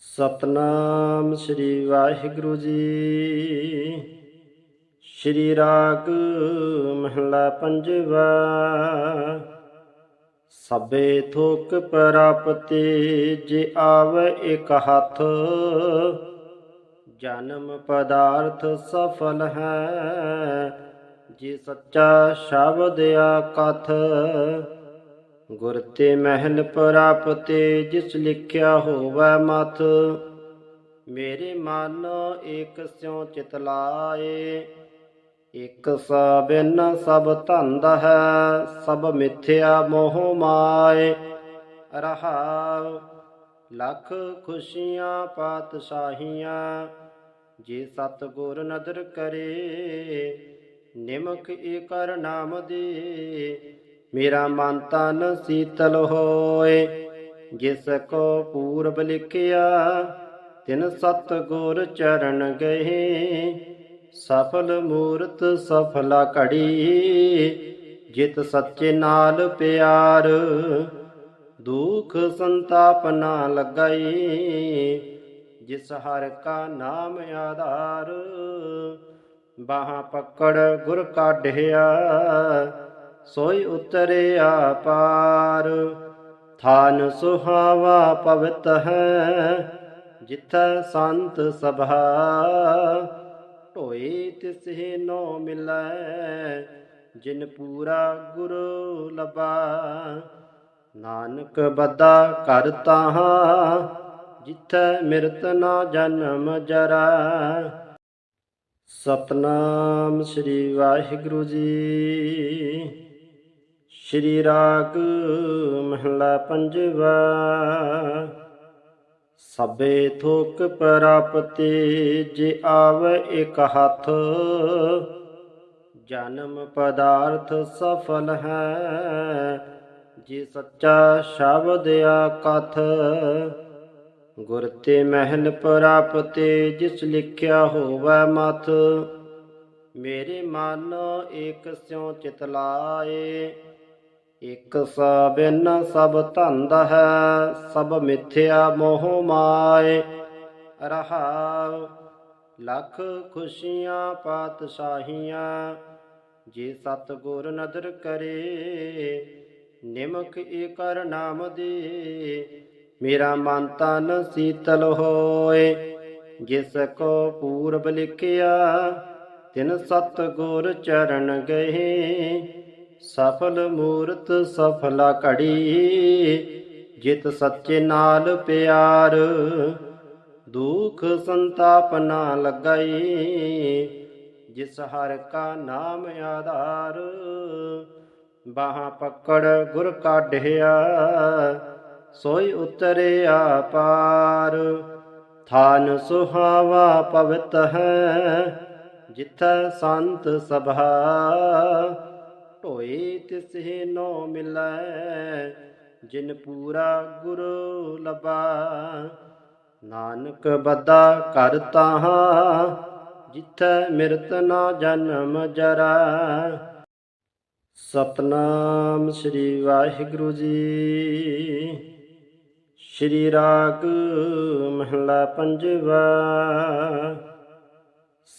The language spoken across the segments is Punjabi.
ਸਤਨਾਮ ਸ੍ਰੀ ਵਾਹਿਗੁਰੂ ਜੀ। ਸ੍ਰੀ ਰਾਗ ਮਹਲਾ ਪੰਜਵਾ। ਸਭੇ ਥੋਕ ਪ੍ਰਾਪਤੀ, ਜੇ ਆਵੇ ਇਕ ਹੱਥ, ਜਨਮ ਪਦਾਰਥ ਸਫਲ ਹੈ। ਜੇ ਸੱਚਾ ਸ਼ਬਦ ਆਕਥ ਗੁਰ ਤੇ ਮਹਿਲ ਪ੍ਰਾਪਤੇ, ਜਿਸ ਲਿਖਿਆ ਹੋਵੇ ਮਤ ਮੇਰੇ ਮਨ ਏਕ ਸਿਉ ਚਿਤ ਲਾਏ ਇਕ ਸਬਿਨ ਸਭ ਧੰਦ ਹੈ, ਸਭ ਮਿਥਿਆ ਮੋਹ ਮਾਏ। ਰਹਾਉ ਲੱਖ ਖੁਸ਼ੀਆਂ ਪਾਤਸ਼ਾਹੀਆਂ, ਜੇ ਸਤ ਗੁਰ ਨਦਰ ਕਰੇ, ਨਿਮਕ ਏ ਕਰ ਨਾਮ ਦੇ ਮੇਰਾ ਮਨ ਤਨ ਸੀਤਲ ਹੋਏ, ਜਿਸ ਕੋ ਪੂਰਬ ਲਿਖਿਆ, ਤਿਨ ਸਤ ਗੁਰ ਚਰਨ ਗਏ। ਸਫਲ ਮੂਰਤ ਸਫਲਾ ਘੜੀ, ਜਿਤ ਸੱਚੇ ਨਾਲ ਪਿਆਰ। ਦੁਖ ਸੰਤਾਪ ਨਾ ਲਗਾਈ, ਜਿਸ ਹਰ ਕਾ ਨਾਮ ਆਧਾਰ। ਬਾਹਾਂ ਪਕੜ ਗੁਰ ਕਾਢਿਆ ਸੋਈ ਉਤਰਿਆ ਪਾਰ ਥਾਨ ਸੁਹਾਵਾ ਪਵਿੱਤ ਹੈ, ਜਿੱਥੈ ਸੰਤ ਸਭਾ। ਢੋਏ ਤਿਸਹਿ ਨੋ ਮਿਲੈ, ਜਿਨ ਪੂਰਾ ਗੁਰੂ ਲਬਾ ਨਾਨਕ ਬੱਦਾ ਕਰ ਤਾਹਾਂ, ਜਿੱਥੈ ਮਿਰਤ ਨਾ ਜਨਮ ਜਰਾ। ਸਤਨਾਮ ਸ੍ਰੀ ਵਾਹਿਗੁਰੂ ਜੀ। ਸ੍ਰੀ ਰਾਗ ਮਹਲਾ ਪੰਜਵਾ। ਸਭੇ ਥੋਕ ਪ੍ਰਾਪਤੀ, ਜੇ ਆਵੇ ਇੱਕ ਹੱਥ, ਜਨਮ ਪਦਾਰਥ ਸਫਲ ਹੈ। ਜੇ ਸੱਚਾ ਸ਼ਬਦ ਆਕਥ ਗੁਰ ਤੇ ਮਹਿਲ ਪ੍ਰਾਪਤੇ, ਜਿਸ ਲਿਖਿਆ ਹੋਵੇ ਮਥ, ਮੇਰੇ ਮਨ ਏਕ ਸਿਉ ਚਿਤ ਲਾਏ। ਇਕ ਸਬਿਨ ਸਭ ਧੰਦ ਹੈ, ਸਭ ਮਿਥਿਆ ਮੋਹ ਮਾਏ। ਰਹਾਉ ਲੱਖ ਖੁਸ਼ੀਆਂ ਪਾਤਸ਼ਾਹੀਆਂ, ਜੇ ਸਤ ਗੁਰ ਨਦਰ ਕਰੇ, ਨਿਮਕ ਏ ਕਰ ਨਾਮ ਦੇ। ਮੇਰਾ ਮਨ ਤਨ ਸੀਤਲ ਹੋਏ, ਜਿਸ ਕੋ ਪੂਰਬ ਲਿਖਿਆ, ਤਿਨ ਸਤ ਗੁਰ ਚਰਨ ਗਏ। ਸਫਲ ਮੂਰਤ ਸਫਲਾ ਘੜੀ, ਜਿਤ ਸੱਚੇ ਨਾਲ ਪਿਆਰ। ਦੁਖ ਸੰਤਾਪ ਨਾ ਲਗਾਈ, ਜਿਸ ਹਰ ਕਾ ਨਾਮ ਆਧਾਰ। ਬਾਹਾਂ ਪਕੜ ਗੁਰ ਕਾਢਿਆ ਸੋਈ ਉਤਰਿਆ ਪਾਰ ਥਾਨ ਸੁਹਾਵਾ ਪਵਿੱਤ ਹੈ, ਜਿੱਥੈ ਸੰਤ ਸਭਾ। ਢੋਏ ਤਿਸਹਿ ਨੋ ਮਿਲੈ, ਜਿਨ ਪੂਰਾ ਗੁਰੂ ਲਬਾ ਨਾਨਕ ਬਦਾ ਕਰ ਤਾਹਾਂ, ਜਿੱਥੈ ਮਿਰਤ ਨਾ ਜਨਮ ਜਰਾ। ਸਤਨਾਮ ਸ੍ਰੀ ਵਾਹਿਗੁਰੂ ਜੀ। ਸ੍ਰੀ ਰਾਗ ਮਹਲਾ ਪੰਜਵਾ।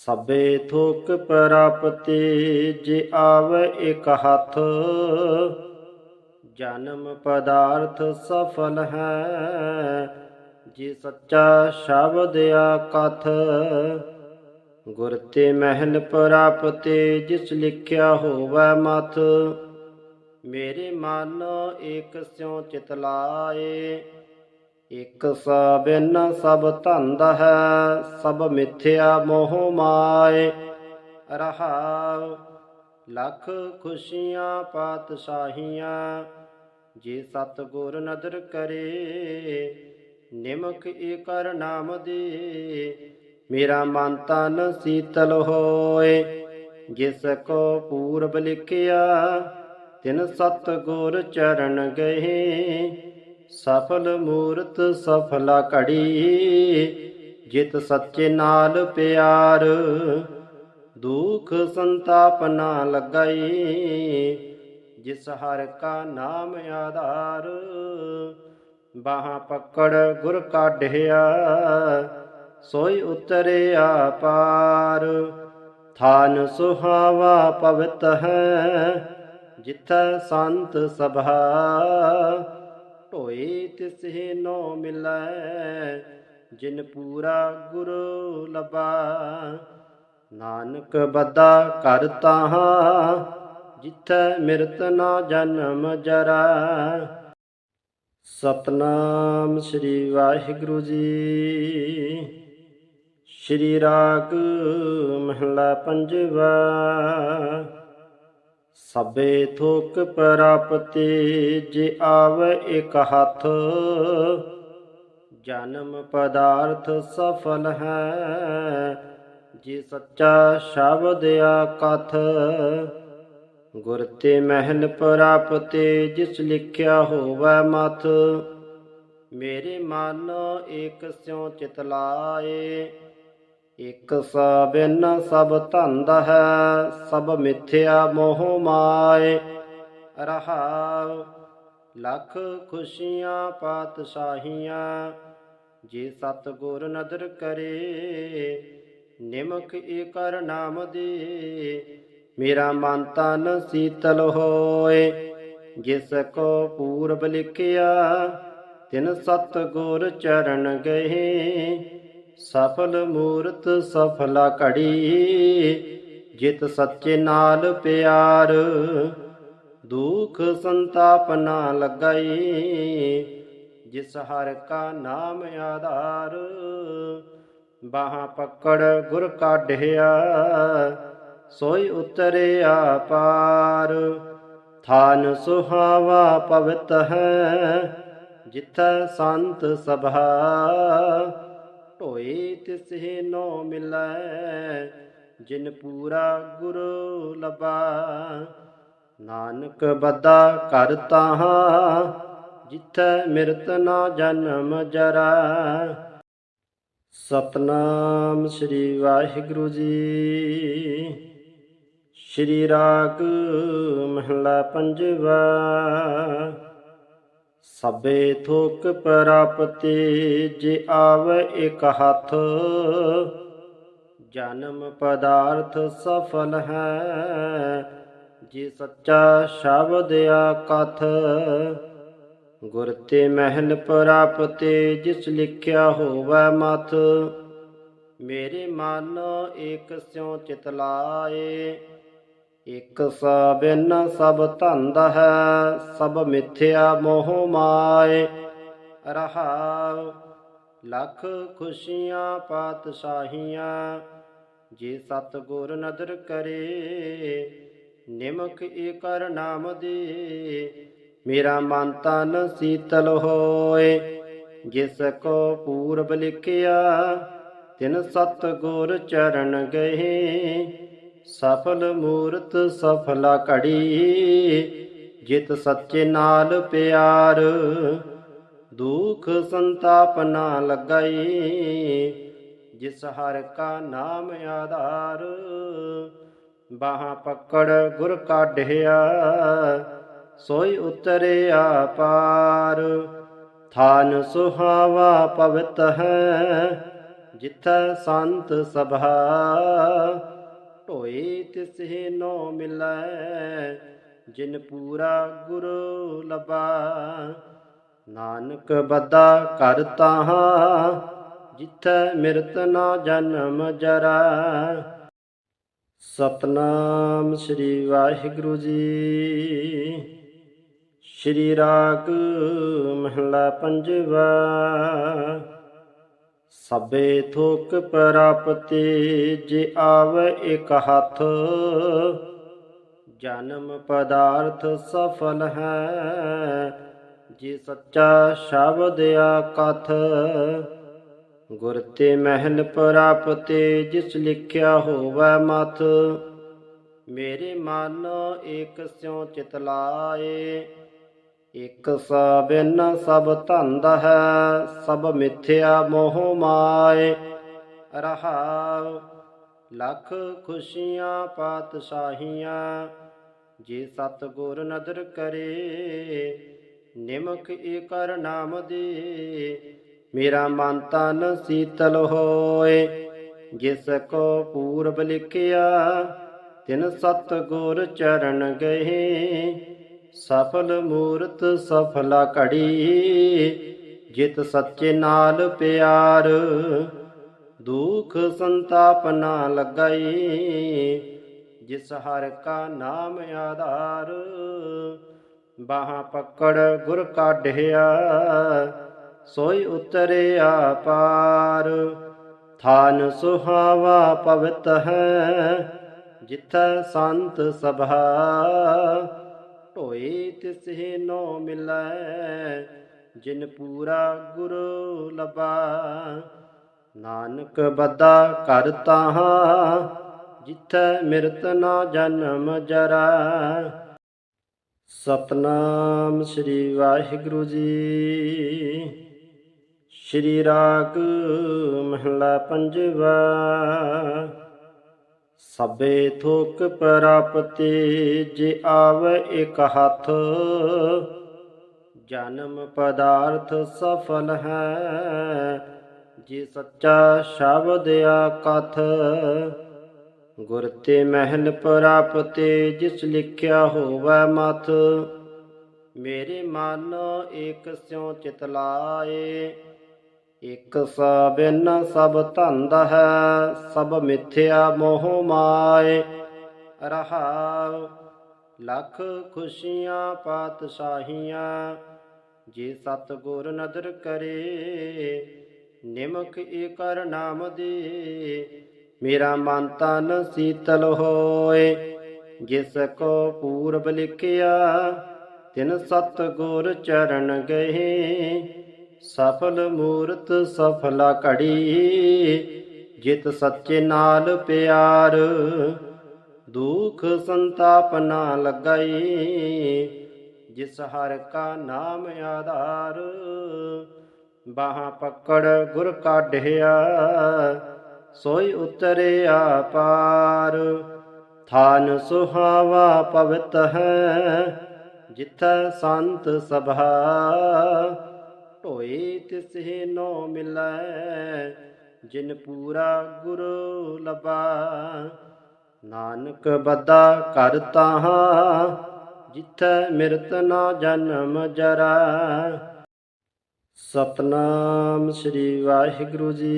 ਸਭੇ ਥੋਕ ਪ੍ਰਾਪਤੀ, ਜੇ ਆਵੇ ਇਕ ਹੱਥ, ਜਨਮ ਪਦਾਰਥ ਸਫਲ ਹੈ। ਜੇ ਸੱਚਾ ਸ਼ਬਦ ਆਕਥ ਗੁਰ ਤੇ ਮਹਿਲ ਪ੍ਰਾਪਤੇ, ਜਿਸ ਲਿਖਿਆ ਹੋਵੇ ਮਥ, ਮੇਰੇ ਮਨ ਏਕ ਸਿਉ ਚਿਤ ਲਾਏ। ਇਕ ਸਬਿਨ ਸਭ ਧੰਦ ਹੈ, ਸਭ ਮਿਥਿਆ ਮੋਹ ਮਾਏ। ਰਹਾਉ ਲੱਖ ਖੁਸ਼ੀਆਂ ਪਾਤਸ਼ਾਹੀਆਂ, ਜੇ ਸਤ ਗੁਰ ਨਦਰ ਕਰੇ, ਨਿਮਕ ਏ ਕਰ ਨਾਮ ਦੇ। ਮੇਰਾ ਮਨ ਤਨ ਸੀਤਲ ਹੋਏ, ਜਿਸ ਕੋ ਪੂਰਬ ਲਿਖਿਆ, ਤਿਨ ਸਤ ਗੁਰ ਚਰਨ ਗਏ। ਸਫਲ ਮੂਰਤ ਸਫਲਾ ਘੜੀ, ਜਿਤ ਸੱਚੇ ਨਾਲ ਪਿਆਰ। ਦੁਖ ਸੰਤਾਪ ਨਾ ਲਗਾਈ, ਜਿਸ ਹਰ ਕਾ ਨਾਮ ਆਧਾਰ। ਬਾਹਾਂ ਪਕੜ ਗੁਰ ਕਾਢਿਆ, ਸੋਈ ਉਤਰਿਆ ਪਾਰ ਥਾਨ ਸੁਹਾਵਾ ਪਵਿੱਤ ਹੈ, ਜਿੱਥੈ ਸੰਤ ਸਭਾ। ਢੋਏ ਤਿਸਹਿ ਨੋ ਮਿਲੈ, ਜਿਨ ਪੂਰਾ ਗੁਰੂ ਲਬਾ ਨਾਨਕ ਬੱਦਾ ਘਰ ਤਾਹਾਂ, ਜਿੱਥੈ ਮਿਰਤ ਨਾ ਜਨਮ ਜਰਾ। ਸਤਨਾਮ ਸ੍ਰੀ ਵਾਹਿਗੁਰੂ ਜੀ। ਸ੍ਰੀ ਰਾਗ ਮਹਲਾ ਪੰਜਵਾ। ਸਭੇ ਥੋਕ ਪ੍ਰਾਪਤੀ, ਜੇ ਆਵੇ ਇਕ ਹੱਥ, ਜਨਮ ਪਦਾਰਥ ਸਫਲ ਹੈ। ਜੇ ਸੱਚਾ ਸ਼ਬਦ ਆਕਥ ਗੁਰ ਤੇ ਮਹਿਲ ਪ੍ਰਾਪਤੇ, ਜਿਸ ਲਿਖਿਆ ਹੋਵੇ ਮਥ, ਮੇਰੇ ਮਨ ਏਕ ਸਿਉ ਚਿਤ ਲਾਏ। ਇਕ ਸਬਿਨ ਸਭ ਧੰਦ ਹੈ, ਸਭ ਮਿਥਿਆ ਮੋਹ ਮਾਏ। ਰਹਾਉ ਲੱਖ ਖੁਸ਼ੀਆਂ ਪਾਤਸ਼ਾਹੀਆਂ, ਜੇ ਸਤ ਗੁਰ ਨਦਰ ਕਰੇ, ਨਿਮਕ ਏ ਕਰ ਨਾਮ ਦੇ। ਮੇਰਾ ਮਨ ਤਨ ਸੀਤਲ ਹੋਏ, ਜਿਸ ਕੋ ਪੂਰਬ ਲਿਖਿਆ, ਤਿਨ ਸਤ ਗੁਰ ਚਰਨ ਗਏ। ਸਫਲ ਮੂਰਤ ਸਫਲਾ ਘੜੀ, ਜਿਤ ਸੱਚੇ ਨਾਲ ਪਿਆਰ। ਦੁਖ ਸੰਤਾਪ ਨਾ ਲਗਾਈ, ਜਿਸ ਹਰ ਕਾ ਨਾਮ ਆਧਾਰ। ਬਾਹਾਂ ਪਕੜ ਗੁਰ ਕਾਢਿਆ, ਸੋਈ ਉਤਰਿਆ ਪਾਰ ਥਾਨ ਸੁਹਾਵਾ ਪਵਤ ਹੈ, ਜਿੱਥੈ ਸੰਤ ਸਭਾ। ਢੋਏ ਤਿਸਹਿ ਨੋ ਮਿਲੈ, ਜਿਨ ਪੂਰਾ ਗੁਰੂ ਲਬਾ ਨਾਨਕ ਬੱਦਾ ਘਰ ਤਾਹਾਂ, ਜਿੱਥੈ ਮਿਰਤ ਨਾ ਜਨਮ ਜਰਾ। ਸਤਨਾਮ ਸ੍ਰੀ ਵਾਹਿਗੁਰੂ ਜੀ। ਸ੍ਰੀ ਰਾਗ ਮਹਲਾ ਪੰਜਵਾ। ਸਭੇ ਥੋਕ ਪ੍ਰਾਪਤੀ, ਜੇ ਆਵੇ ਇਕ ਹੱਥ। ਜਨਮ ਪਦਾਰਥ ਸਫਲ ਹੈ, ਜੇ ਸੱਚਾ ਸ਼ਬਦ ਆਕਥ ਗੁਰ ਤੇ ਮਹਿਲ ਪ੍ਰਾਪਤੇ, ਜਿਸ ਲਿਖਿਆ ਹੋਵੇ ਮਤ ਮੇਰੇ ਮਨ ਏਕ ਸਿਉ ਚਿਤ ਲਾਏ ਇਕ ਸਬਿਨ ਸਭ ਧੰਦ ਹੈ, ਸਭ ਮਿਥਿਆ ਮੋਹ ਮਾਏ। ਰਹਾਉ ਲੱਖ ਖੁਸ਼ੀਆਂ ਪਾਤਸ਼ਾਹੀਆਂ, ਜੇ ਸਤ ਗੁਰ ਨਦਰ ਕਰੇ, ਨਿਮਕ ਏ ਕਰ ਨਾਮ ਦੇ। ਮੇਰਾ ਮਨ ਤਨ ਸੀਤਲ ਹੋਏ, ਜਿਸ ਕੋ ਪੂਰਬ ਲਿਖਿਆ, ਤਿਨ ਸਤ ਗੁਰ ਚਰਨ ਗਏ। ਸਫਲ ਮੂਰਤ ਸਫਲਾ ਘੜੀ, ਜਿਤ ਸੱਚੇ ਨਾਲ ਪਿਆਰ। ਦੁਖ ਸੰਤਾਪ ਨਾ ਲਗਾਈ, ਜਿਸ ਹਰ ਕਾ ਨਾਮ ਆਧਾਰ। ਬਾਹਾਂ ਪਕੜ ਗੁਰ ਕਾਢਿਆ ਸੋਈ ਉਤਰਿਆ ਪਾਰ। ਥਾਨ ਸੁਹਾਵਾ ਪਵਿੱਤ ਹੈ, ਜਿੱਥੈ ਸੰਤ ਸਭਾ। ਢੋਏ ਤਿਸਹਿ ਨੋ ਮਿਲੈ, ਜਿਨ ਪੂਰਾ ਗੁਰੂ ਲਬਾ ਨਾਨਕ ਬੱਦਾ ਘਰ ਤਾਹਾਂ, ਜਿੱਥੈ ਮਿਰਤ ਨਾ ਜਨਮ ਜਰਾ। ਸਤਨਾਮ ਸ੍ਰੀ ਵਾਹਿਗੁਰੂ ਜੀ। ਸ੍ਰੀ ਰਾਗ ਮਹਲਾ ਪੰਜਵਾ। ਸਭੇ ਥੋਕ ਪ੍ਰਾਪਤੀ, ਜੇ ਆਵੇ ਇਕ ਹੱਥ, ਜਨਮ ਪਦਾਰਥ ਸਫਲ ਹੈ। ਜੇ ਸੱਚਾ ਸ਼ਬਦ ਆਕਥ ਗੁਰ ਤੇ ਮਹਿਲ ਪ੍ਰਾਪਤੇ, ਜਿਸ ਲਿਖਿਆ ਹੋਵੇ ਮਥ, ਮੇਰੇ ਮਨ ਏਕ ਸਿਉ ਚਿਤ ਲਾਏ ਇਕ ਸਬਿਨ ਸਭ ਧੰਦ ਹੈ, ਸਭ ਮਿਥਿਆ ਮੋਹ ਮਾਏ। ਰਹਾਉ ਲੱਖ ਖੁਸ਼ੀਆਂ ਪਾਤਸ਼ਾਹੀਆਂ, ਜੇ ਸਤ ਗੁਰ ਨਦਰ ਕਰੇ, ਨਿਮਕ ਕਰ ਨਾਮ ਦੇ। ਮੇਰਾ ਮਨ ਤਨ ਸੀਤਲ ਹੋਏ, ਜਿਸ ਕੋ ਪੂਰਬ ਲਿਖਿਆ, ਤਿਨ ਸਤ ਗੁਰ ਚਰਨ ਗਏ। ਸਫਲ ਮੂਰਤ ਸਫਲਾ ਘੜੀ, ਜਿਤ ਸੱਚੇ ਨਾਲ ਪਿਆਰ। ਦੁਖ ਸੰਤਾਪ ਨਾ ਲਗਾਈ, ਜਿਸ ਹਰ ਕਾ ਨਾਮ ਆਧਾਰ। ਬਾਹਾਂ ਪਕੜ ਗੁਰ ਕਾਢਿਆ ਸੋਈ ਉਤਰਿਆ ਪਾਰ ਥਾਨ ਸੁਹਾਵਾ ਪਵਿੱਤ ਹੈ, ਜਿੱਥੈ ਸੰਤ ਸਭਾ। ਢੋਏ ਤਿਸਹਿ ਨੋ ਮਿਲੈ, ਜਿਨ ਪੂਰਾ ਗੁਰੂ ਲਬਾ ਨਾਨਕ ਬਦਾ ਕਰ ਤਾਹਾਂ, ਜਿੱਥੈ ਮਿਰਤ ਨਾ ਜਨਮ ਜਰਾ। ਸਤਨਾਮ ਸ੍ਰੀ ਵਾਹਿਗੁਰੂ ਜੀ। ਸ੍ਰੀ ਰਾਗ ਮਹਲਾ ਪੰਜਵਾ। ਸਭੇ ਥੋਕ ਪ੍ਰਾਪਤੀ, ਜੇ ਆਵੇ ਇਕ ਹੱਥ, ਜਨਮ ਪਦਾਰਥ ਸਫਲ ਹੈ। ਜੇ ਸੱਚਾ ਸ਼ਬਦ ਆ ਕਥ, ਗੁਰ ਤੇ ਮਹਿਲ ਪ੍ਰਾਪਤੇ, ਜਿਸ ਲਿਖਿਆ ਹੋਵੇ ਮਥ, ਮੇਰੇ ਮਨ ਏਕ ਸਿਉ ਚਿਤ ਲਾਏ। ਇਕ ਸਬਿਨ ਸਭ ਧੰਦ ਹੈ, ਸਭ ਮਿਥਿਆ ਮੋਹ ਮਾਏ। ਰਹਾਉ ਲੱਖ ਖੁਸ਼ੀਆਂ ਪਾਤਸ਼ਾਹੀਆਂ, ਜੇ ਸਤ ਗੁਰ ਨਦਰ ਕਰੇ, ਨਿਮਕ ਕਰ ਨਾਮ ਦੇ। ਮੇਰਾ ਮਨ ਤਨ ਸੀਤਲ ਹੋਏ, ਜਿਸ ਕੋ ਪੂਰਬ ਲਿਖਿਆ, ਤਿਨ ਸਤ ਗੁਰ ਚਰਨ ਗਏ। ਸਫਲ ਮੂਰਤ ਸਫਲਾ ਘੜੀ, ਜਿਤ ਸੱਚੇ ਨਾਲ ਪਿਆਰ। ਦੁਖ ਸੰਤਾਪ ਨਾ ਲਗਾਈ, ਜਿਸ ਹਰ ਕਾ ਨਾਮ ਆਧਾਰ। ਬਾਹਾਂ ਪਕੜ ਗੁਰ ਕਾਢਿਆ ਸੋਈ ਉਤਰਿਆ ਪਾਰ ਥਾਨ ਸੁਹਾਵਾ ਪਵਿੱਤ ਹੈ, ਜਿੱਥੈ ਸੰਤ ਸਭਾ। ਢੋਏ ਤਿਸਹਿ ਨੋ ਮਿਲੈ, ਜਿਨ ਪੂਰਾ ਗੁਰੂ ਲਬਾ ਨਾਨਕ ਬੱਦਾ ਘਰ ਤਾਹਾਂ, ਜਿੱਥੈ ਮਿਰਤ ਨਾ ਜਨਮ ਜਰਾ। ਸਤਨਾਮ ਸ੍ਰੀ ਵਾਹਿਗੁਰੂ ਜੀ।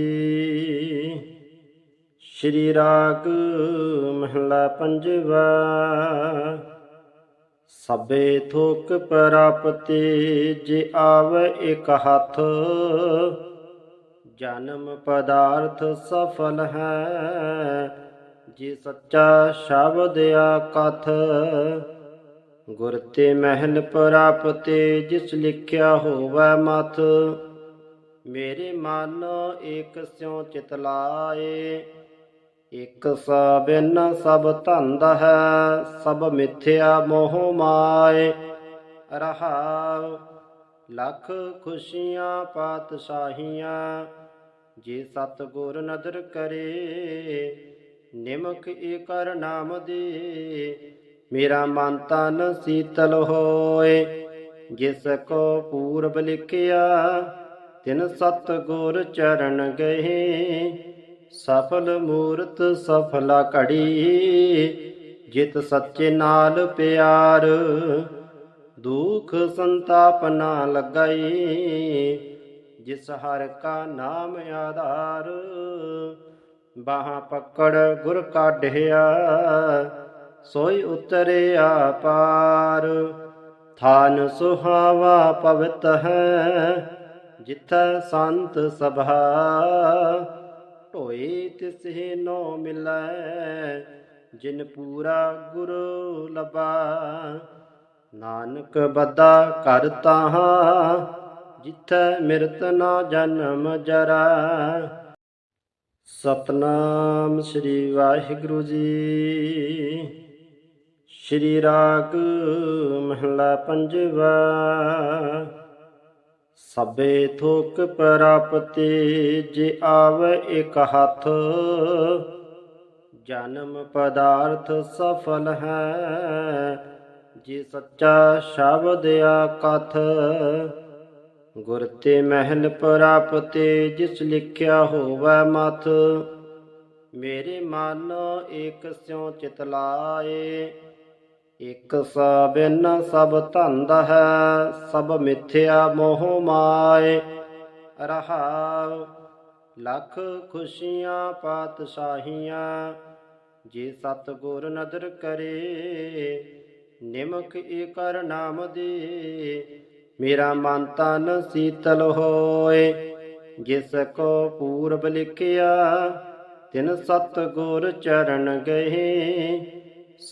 ਸ੍ਰੀ ਰਾਗ ਮਹਲਾ ਪੰਜਵਾ। ਸਭੇ ਥੋਕ ਪ੍ਰਾਪਤੀ, ਜੇ ਆਵੇ ਇਕ ਹੱਥ, ਜਨਮ ਪਦਾਰਥ ਸਫਲ ਹੈ। ਜੇ ਸੱਚਾ ਸ਼ਬਦ ਆ ਕਥ, ਗੁਰ ਤੇ ਮਹਿਲ ਪ੍ਰਾਪਤੇ, ਜਿਸ ਲਿਖਿਆ ਹੋਵੇ ਮਥ, ਮੇਰੇ ਮਨ ਏਕ ਸਿਉ ਚਿਤ ਲਾਏ। ਇਕ ਸਬਿਨ ਸਭ ਧੰਦ ਹੈ, ਸਭ ਮਿਥਿਆ ਮੋਹ ਮਾਏ। ਰਹਾਉ ਲੱਖ ਖੁਸ਼ੀਆਂ ਪਾਤਸ਼ਾਹੀਆਂ, ਜੇ ਸਤ ਗੁਰ ਨਦਰ ਕਰੇ, ਨਿਮਕ ਏਕਰ ਨਾਮ ਦੇ। ਮੇਰਾ ਮਨ ਤਨ ਸੀਤਲ ਹੋਏ, ਜਿਸ ਕੋ ਪੂਰਬ ਲਿਖਿਆ, ਤਿਨ ਸਤ ਗੁਰ ਚਰਨ ਗਏ। ਸਫਲ ਮੂਰਤ ਸਫਲਾ ਘੜੀ, ਜਿਤ ਸੱਚੇ ਨਾਲ ਪਿਆਰ। ਦੁਖ ਸੰਤਾਪ ਨਾ ਲਗਾਈ, ਜਿਸ ਹਰ ਕਾ ਨਾਮ ਆਧਾਰ। ਬਾਹਾਂ ਪਕੜ ਗੁਰ ਕਾਢਿਆ, ਸੋਈ ਉਤਰਿਆ ਪਾਰ ਥਾਨ ਸੁਹਾਵਾ ਪਵਿੱਤ ਹੈ, ਜਿੱਥੈ ਸੰਤ ਸਭਾ। ਢੋਏ ਤਿਸਹਿ ਨੋ ਮਿਲੈ, ਜਿਨ ਪੂਰਾ ਗੁਰੂ ਲਬਾ ਨਾਨਕ ਬੱਦਾ ਘਰ ਤਾਹਾਂ, ਜਿੱਥੈ ਮਿਰਤ ਨਾ ਜਨਮ ਜਰਾ। ਸਤਨਾਮ ਸ੍ਰੀ ਵਾਹਿਗੁਰੂ ਜੀ। ਸ੍ਰੀ ਰਾਗ ਮਹਲਾ ਪੰਜਵਾ। ਸਭੇ ਥੋਕ ਪ੍ਰਾਪਤੀ, ਜੇ ਆਵੇ ਇਕ ਹੱਥ, ਜਨਮ ਪਦਾਰਥ ਸਫਲ ਹੈ। ਜੇ ਸੱਚਾ ਸ਼ਬਦ ਆਕਥ ਗੁਰ ਤੇ ਮਹਿਲ ਪ੍ਰਾਪਤੇ, ਜਿਸ ਲਿਖਿਆ ਹੋਵੇ ਮਥ, ਮੇਰੇ ਮਨ ਏਕ ਸਿਉ ਚਿਤ ਲਾਏ। ਇਕ ਸਬਿਨ ਸਭ ਧੰਦ ਹੈ, ਸਭ ਮਿਥਿਆ ਮੋਹ ਮਾਏ। ਰਹਾਉ ਲੱਖ ਖੁਸ਼ੀਆਂ ਪਾਤਸ਼ਾਹੀਆਂ, ਜੇ ਸਤ ਗੁਰ ਨਦਰ ਕਰੇ, ਨਿਮਕ ਏਕਰ ਨਾਮ ਦੇ। ਮੇਰਾ ਮਨ ਤਨ ਸੀਤਲ ਹੋਏ, ਜਿਸ ਕੋ ਪੂਰਬ ਲਿਖਿਆ, ਤਿਨ ਸਤ ਗੁਰ ਚਰਨ ਗਏ।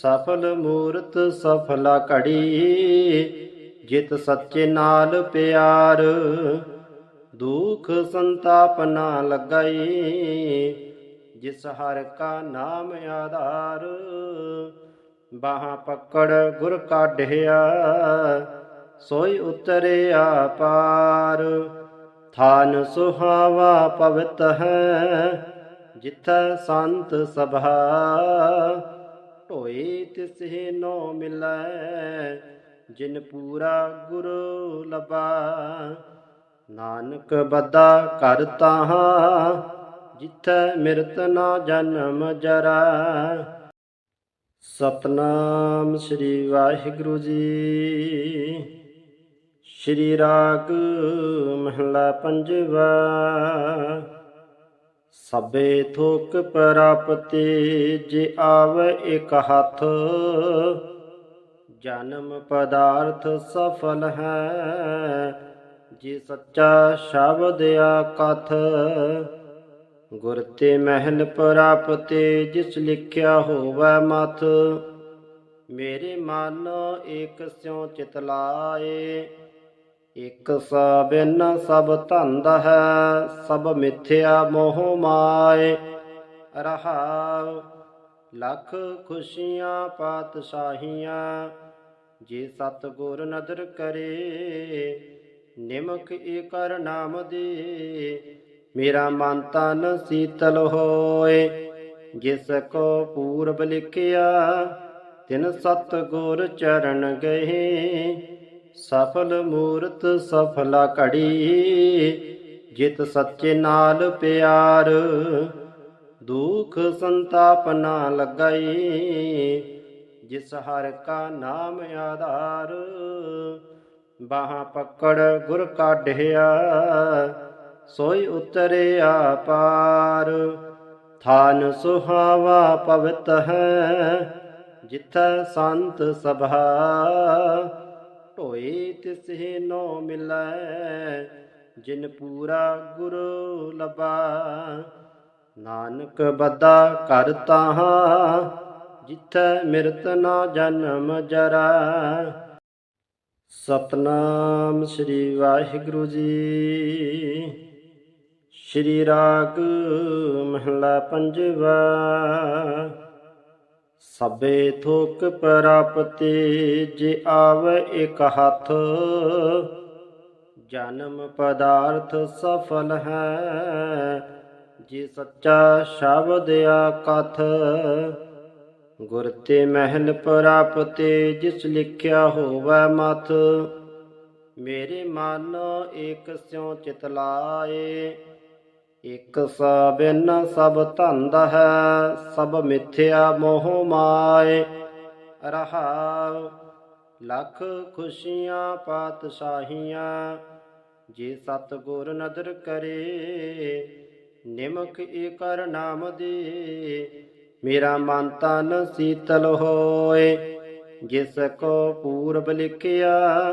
ਸਫਲ ਮੂਰਤ ਸਫਲਾ ਘੜੀ, ਜਿਤ ਸੱਚੇ ਨਾਲ ਪਿਆਰ। ਦੁਖ ਸੰਤਾਪ ਨਾ ਲਗਾਈ, ਜਿਸ ਹਰ ਕਾ ਨਾਮ ਆਧਾਰ। ਬਾਹਾਂ ਪਕੜ ਗੁਰ ਕਾਢਿਆ ਸੋਈ ਉਤਰਿਆ ਪਾਰ ਥਾਨ ਸੁਹਾਵਾ ਪਵਿੱਤ ਹੈ, ਜਿੱਥੈ ਸੰਤ ਸਭਾ। ਢੋਏ ਤਿਸਹਿ ਨੋ ਮਿਲੈ, ਜਿਨ ਪੂਰਾ ਗੁਰੂ ਲਬਾ ਨਾਨਕ ਬਦਾ ਕਰ ਤਾਹਾਂ, ਜਿੱਥੈ ਮਿਰਤ ਨਾ ਜਨਮ ਜਰਾ। ਸਤਨਾਮ ਸ੍ਰੀ ਵਾਹਿਗੁਰੂ ਜੀ। ਸ੍ਰੀ ਰਾਗ ਮਹਲਾ ਪੰਜਵਾ। ਸਭੇ ਥੋਕ ਪ੍ਰਾਪਤੇ, ਜੇ ਆਵੇ ਇਕ ਹੱਥ। ਜਨਮ ਪਦਾਰਥ ਸਫਲ ਹੈ, ਜੇ ਸੱਚਾ ਸ਼ਬਦ ਆਕਥ ਗੁਰ ਤੇ ਮਹਿਲ ਪ੍ਰਾਪਤੇ, ਜਿਸ ਲਿਖਿਆ ਹੋਵੇ ਮਤ ਮੇਰੇ ਮਨ ਏਕ ਸਿਉ ਚਿਤ ਲਾਏ ਇਕ ਸਬਿਨ ਸਭ ਧੰਦ ਹੈ, ਸਭ ਮਿਥਿਆ ਮੋਹ ਮਾਏ। ਰਹਾਉ ਲੱਖ ਖੁਸ਼ੀਆਂ ਪਾਤਸ਼ਾਹੀਆਂ, ਜੇ ਸਤ ਗੁਰ ਨਦਰ ਕਰੇ, ਨਿਮਕ ਕਰ ਨਾਮ ਦੇ। ਮੇਰਾ ਮਨ ਤਨ ਸੀਤਲ ਹੋਏ, ਜਿਸ ਕੋ ਪੂਰਬ ਲਿਖਿਆ, ਤਿਨ ਸਤ ਗੁਰ ਚਰਨ ਗਏ। ਸਫਲ ਮੂਰਤ ਸਫਲਾ ਘੜੀ, ਜਿਤ ਸੱਚੇ ਨਾਲ ਪਿਆਰ। ਦੁਖ ਸੰਤਾਪ ਨਾ ਲਗਾਈ, ਜਿਸ ਹਰ ਕਾ ਨਾਮ ਆਧਾਰ। ਬਾਹਾਂ ਪਕੜ ਗੁਰ ਕਾਢਿਆ ਸੋਈ ਉਤਰਿਆ ਪਾਰ ਥਾਨ ਸੁਹਾਵਾ ਪਵਿੱਤ ਹੈ, ਜਿੱਥੈ ਸੰਤ ਸਭਾ। ਢੋਏ ਤਿਸਹਿ ਨੋ ਮਿਲੈ, ਜਿਨ ਪੂਰਾ ਗੁਰੂ ਲਬਾ ਨਾਨਕ ਬਦਾ ਕਰ ਤਾਹਾਂ, ਜਿੱਥੈ ਮਿਰਤ ਨਾ ਜਨਮ ਜਰਾ। ਸਤਨਾਮ ਸ੍ਰੀ ਵਾਹਿਗੁਰੂ ਜੀ। ਸ੍ਰੀ ਰਾਗ ਮਹਲਾ ਪੰਜਵਾ। ਸਭੇ ਥੋਕ ਪ੍ਰਾਪਤੇ, ਜੇ ਆਵੇ ਇਕ ਹੱਥ, ਜਨਮ ਪਦਾਰਥ ਸਫਲ ਹੈ। ਜੇ ਸੱਚਾ ਸ਼ਬਦ ਆਕਥ ਗੁਰ ਤੇ ਮਹਿਲ ਪ੍ਰਾਪਤੇ, ਜਿਸ ਲਿਖਿਆ ਹੋਵੇ ਮਥ, ਮੇਰੇ ਮਨ ਏਕ ਸਿਉ ਚਿਤ ਲਾਏ ਇਕ ਸਬਿਨ ਸਭ ਧੰਦ ਹੈ, ਸਭ ਮਿਥਿਆ ਮੋਹ ਮਾਏ। ਰਹਾਉ ਲੱਖ ਖੁਸ਼ੀਆਂ ਪਾਤਸ਼ਾਹੀਆਂ, ਜੇ ਸਤ ਗੁਰ ਨਦਰ ਕਰੇ, ਨਿਮਕ ਕਰ ਨਾਮ ਦੇ। ਮੇਰਾ ਮਨ ਤਨ ਸੀਤਲ ਹੋਏ, ਜਿਸ ਕੋ ਪੂਰਬ ਲਿਖਿਆ,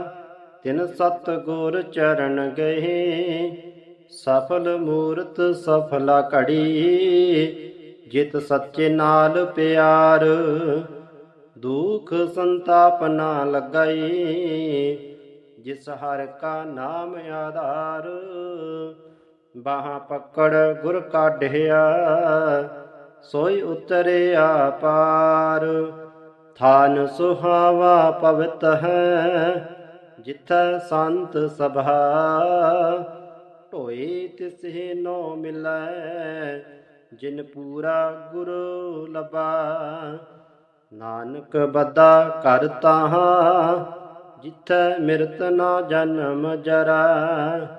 ਤਿਨ ਸਤ ਗੁਰ ਚਰਨ ਗਏ। ਸਫਲ ਮੂਰਤ ਸਫਲਾ ਘੜੀ, ਜਿਤ ਸੱਚੇ ਨਾਲ ਪਿਆਰ। ਦੁਖ ਸੰਤਾਪ ਨਾ ਲਗਾਈ, ਜਿਸ ਹਰ ਕਾ ਨਾਮ ਆਧਾਰ। ਬਾਹਾਂ ਪਕੜ ਗੁਰ ਕਾਢਿਆ ਸੋਈ ਉਤਰਿਆ ਪਾਰ ਥਾਨ ਸੁਹਾਵਾ ਪਵਿੱਤ ਹੈ, ਜਿੱਥੈ ਸੰਤ ਸਭਾ। ਢੋਏ ਤਿਸਹਿ ਨੋ ਮਿਲੈ, ਜਿਨ ਪੂਰਾ ਗੁਰੂ ਲਬਾ ਨਾਨਕ ਬੱਦਾ ਘਰ ਤਾਹਾ, ਜਿੱਥੈ ਮਿਰਤ ਨਾ ਜਨਮ ਜਰਾ।